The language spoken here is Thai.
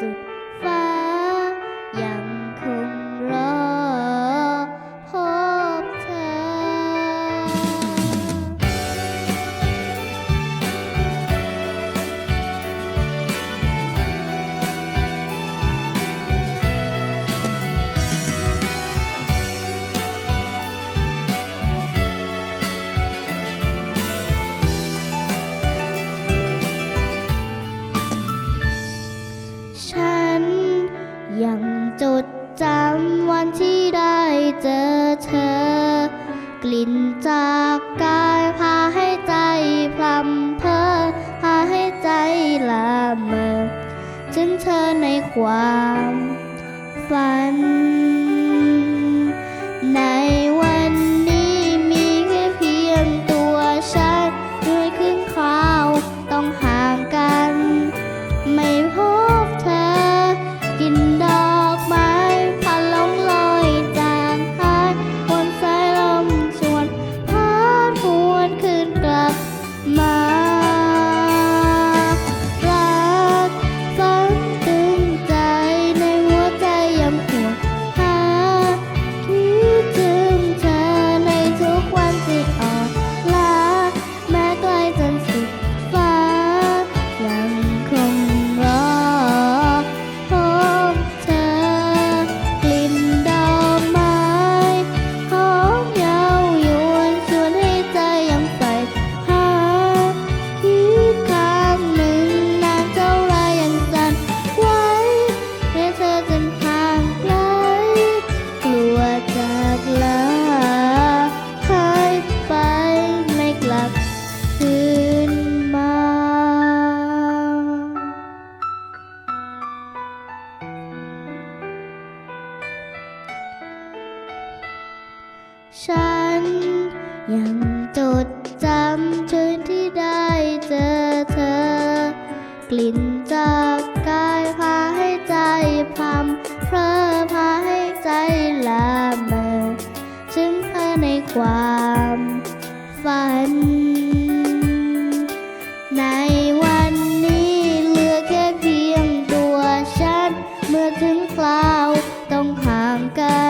soon. ลิ่นจากกายพาให้ใจพลำเพอพาให้ใจละเมอฉันเธอในความฝัน ฉันยังจดจำคืนที่ได้เจอเธอ กลิ่นจากกายพาให้ใจพัำเพลอพาให้ใจละเมอซึ่งเธอในความฝัน ในวันนี้เหลือแค่เพียงตัวฉัน เมื่อถึงคราวต้องห่างกัน